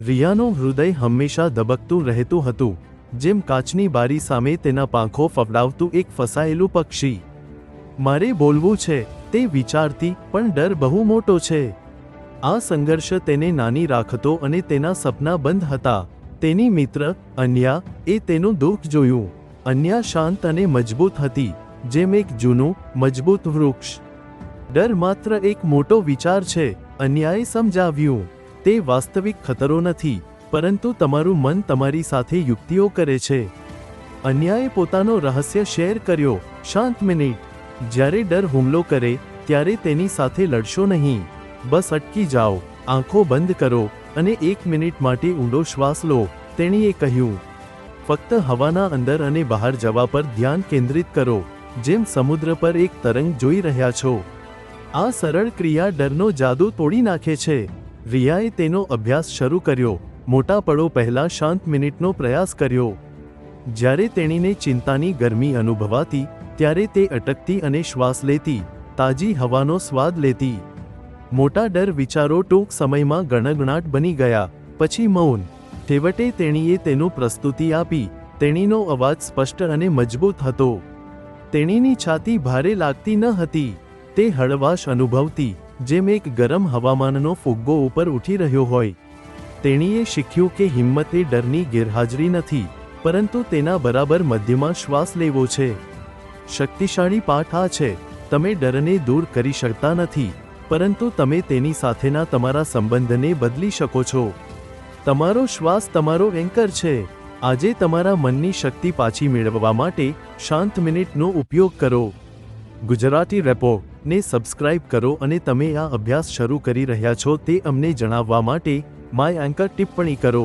રિયાનું હૃદય હંમેશા ધબકતું રહેતું હતું, જેમ કાચની બારી સામે તેના પાંખો ફફડાવતું એક ફસાયેલું પક્ષી. મારે બોલવું છે, તે વિચારતી, પણ ડર બહુ મોટો છે. આ સંઘર્ષ તેને નાની રાખતો અને તેના સપના બંધ હતા. તેની મિત્ર, અન્યા, એ તેનું દુઃખ જોયું. અન્યા શાંત અને મજબૂત હતી, જેમ એક જૂનું, મજબૂત વૃક્ષ. ડર માત્ર એક મોટો વિચાર છે, અન્યાએ સમજાવ્યું. તે વાસ્તવિક ખતરો નથી, પરંતુ તમારું મન તમારી સાથે યુક્તિઓ કરે છે. અન્યાએ પોતાનો રહસ્ય શેર કર્યો, શાંત મિનિટ. જ્યારે ડર હુમલો કરે, ત્યારે તેની સાથે લડશો નહીં. બસ અટકી જાઓ, આંખો બંધ કરો અને એક મિનિટ માટે ઊંડો શ્વાસ લો, તેણીએ કહ્યું. ફક્ત હવાના અંદર અને બહાર જવા પર ધ્યાન કેન્દ્રિત કરો, જેમ સમુદ્ર પર એક તરંગ જોઈ રહ્યા છો. આ સરળ ક્રિયા ડરનો જાદુ તોડી નાખે છે. રિયાએ તેનો અભ્યાસ શરૂ કર્યો. મોટા પડો પહેલા શાંત મિનિટનો પ્રયાસ કર્યો. જ્યારે તેણીને ચિંતાની ગરમી અનુભવાતી, ત્યારે તે અટકતી અને શ્વાસ લેતી, તાજી હવાનો સ્વાદ લેતી. મોટા ડર વિચારો ટૂંક સમયમાં ગણગણાટ બની ગયા. પછી મૌન. છેવટે તેણીએ તેનું પ્રસ્તુતિ આપી. તેણીનો અવાજ સ્પષ્ટ અને મજબૂત હતો. તેણીની છાતી ભારે લાગતી ન હતી. તે હળવાશ અનુભવતી. જેમ એક ગરમ હવામાનનો ફુગ્ગો ઉપર ઉઠી રહ્યો હોય. તેણીએ શીખ્યું કે હિંમત એ ડરની ગેરહાજરી નથી, પરંતુ તેના બરાબર મધ્યમાં શ્વાસ લેવો છે. શક્તિશાળી પાઠ આ છે, તમે ડરને દૂર કરી શકતા નથી, પરંતુ તમે તેની સાથેના તમારા સંબંધને બદલી શકો છો. તમારો શ્વાસ તમારો એન્કર છે, આજે તમારા મનની શક્તિ પાછી મેળવવા માટે શાંત મિનિટનો ઉપયોગ કરો. ગુજરાતી રેપો ને સબસ્ક્રાઇબ કરો અને તમે આ અભ્યાસ શરૂ કરી રહ્યા છો તે અમને જણાવવા માટે માય એન્કર ટિપ્પણી કરો.